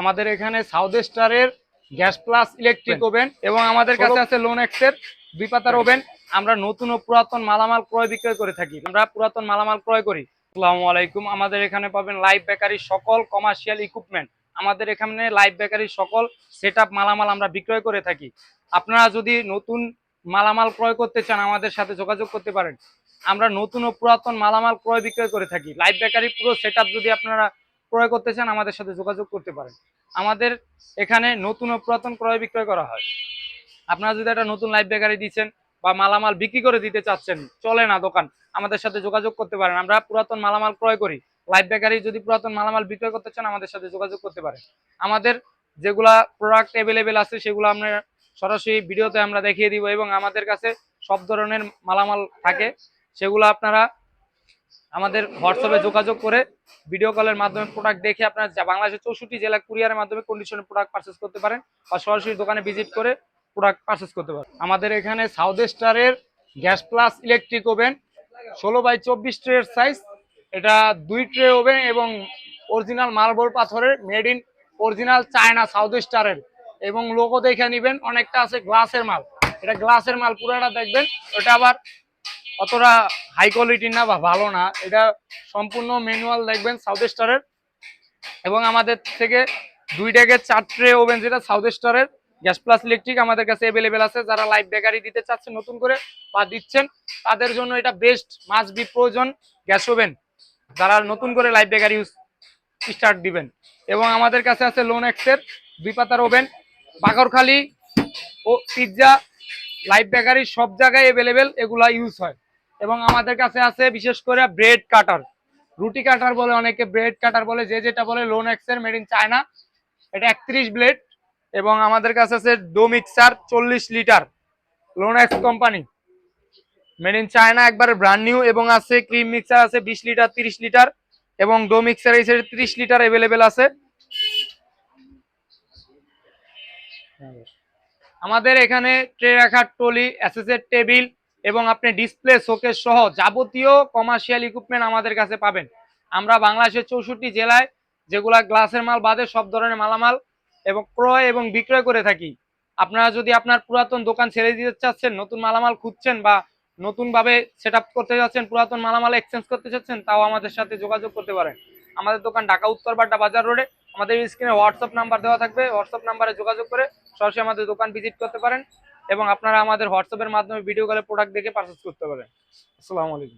আমাদের এখানে সাউথ স্টারের গ্যাস প্লাস ইলেকট্রিক ওভেন এবং আমাদের কাছে আছে লোন এক্সের দুই পাতার ওভেন আমরা নতুন ও পুরাতন মালামাল ক্রয় বিক্রয় করে থাকি। আমরা পুরাতন মালামাল ক্রয় করি। আসসালামু আলাইকুম। আমাদের এখানে পাবেন লাইভ বেকারি সকল কমার্শিয়াল ইকুইপমেন্ট আমাদের এখানে লাইভ বেকারি সকল সেট মালামাল আমরা বিক্রয় করে থাকি। আপনারা যদি নতুন মালামাল ক্রয় করতে চান আমাদের সাথে যোগাযোগ করতে পারেন। আমরা নতুন ও পুরাতন মালামাল ক্রয় বিক্রয় করে থাকি। লাইভ বেকারি পুরো সেট যদি আপনারা ক্রয় করতে চান, আমাদের সাথে যোগাযোগ করতে পারেন। আমাদের এখানে নতুন ও পুরাতন ক্রয় বিক্রয় করা হয়। আপনারা যদি একটা নতুন লাইভ বেকারি দিচ্ছেন বা মালামাল বিক্রি করে দিতে চাচ্ছেন, চলে না দোকান, আমাদের সাথে যোগাযোগ করতে পারেন। আমরা পুরাতন মালামাল ক্রয় করি। লাইভ বেকারি যদি পুরাতন মালামাল বিক্রয় করতে চান, আমাদের সাথে যোগাযোগ করতে পারেন। আমাদের যেগুলা প্রোডাক্ট অ্যাভেলেবেল আছে, সেগুলো আমরা সরাসরি ভিডিওতে আমরা দেখিয়ে দিব এবং আমাদের কাছে সব ধরনের মালামাল থাকে। সেগুলো আপনারা আমাদের হোয়াটসঅ্যাপে যোগাযোগ করে ভিডিও কলের মাধ্যমে প্রোডাক্ট দেখে আপনারা বাংলাদেশের চৌষট্টি জেলা কুরিয়ারের মাধ্যমে কন্ডিশনে প্রোডাক্ট পারচেস করতে পারেন বা সরাসরি দোকানে ভিজিট করে প্রোডাক্ট পারচেস করতে পারেন। আমাদের এখানে সাউথ স্টারের গ্যাস প্লাস ইলেকট্রিক ওভেন ষোলো বাই চব্বিশ ট্রের সাইজ এটা দুই ট্রে ওভেন এবং অরিজিনাল মার্বল পাথরের made in original China south স্টারের এবং লোগো দেখে নেবেন, অনেকটা আছে গ্লাসের মাল। এটা গ্লাসের মাল, পুরোটা দেখবেন, ওটা আবার অতটা হাই কোয়ালিটির না বা ভালো না। এটা সম্পূর্ণ ম্যানুয়াল দেখবেন সাউথ স্টারের এবং আমাদের থেকে দুই ডেকের চার ট্রে ওভেন যেটা সাউথ স্টারের গ্যাস প্লাস ইলেকট্রিক আমাদের কাছে অ্যাভেলেবেল আছে। যারা লাইভ বেকারি দিতে চাচ্ছেন, নতুন করে বা দিচ্ছেন, তাদের জন্য এটা বেস্ট মাস্ট বি প্রয়োজন গ্যাস ওভেন যারা নতুন করে লাইভ বেকারি ইউজ স্টার্ট দিবেন। এবং আমাদের কাছে আছে লোন এক্সের দুই পাতার ওভেন বাগরখালি ও পিৎজা লাইভ বেকারি সব জায়গায় অ্যাভেলেবেল এগুলা ইউজ হয়। এবং আমাদের কাছে আছে বিশেষ করে ব্রেড কাটার। রুটি কাটার বলে অনেকে ব্রেড কাটার বলে, যে যেটা বলে লোন এক্সের মেড ইন চায়না। এটা একত্রিশ ব্লেড এবং আমাদের কাছে আছে ডো মিক্সার চল্লিশ litre. Loan x company. Made in China একবার ব্র্যান্ড নিউ এবং আছে ক্রিম মিক্সার আছে বিশ লিটার, তিরিশ লিটার এবং ডো মিক্সার এই ত্রিশ লিটার অ্যাভেলেবেল আছে। আমাদের এখানে ট্রে রাখার টলি অ্যাসেসের টেবিল এবং আপনি ডিসপ্লে শোকেস সহ যাবতীয় কমার্শিয়াল ইকুইপমেন্ট আমাদের কাছে পাবেন। আমরা বাংলাদেশের চৌষট্টি জেলায় যেগুলা গ্লাসের মাল বাদে সব ধরনের মালামাল এবং ক্রয় এবং বিক্রয় করে থাকি। আপনারা যদি আপনার পুরাতন দোকান ছেড়ে দিতে চাচ্ছেন, নতুন মালামাল খুঁজছেন বা নতুন ভাবে সেট করতে যাচ্ছেন, পুরাতন মালামাল এক্সচেঞ্জ করতে চাচ্ছেন, তাও আমাদের সাথে যোগাযোগ করতে পারেন। আমাদের দোকান ঢাকা উত্তর বাড্ডা বাজার রোডে। আমাদের স্ক্রিনে হোয়াটসঅ্যাপ নাম্বার দেওয়া থাকবে। হোয়াটসঅ্যাপ নাম্বারে যোগাযোগ করে সরাসরি আমাদের দোকান ভিজিট করতে পারেন। এবং আপনারা আমাদের হোয়াটসঅ্যাপের মাধ্যমে ভিডিও কলে প্রোডাক্ট দেখে পারচেস করতে পারেন। আসসালামু আলাইকুম।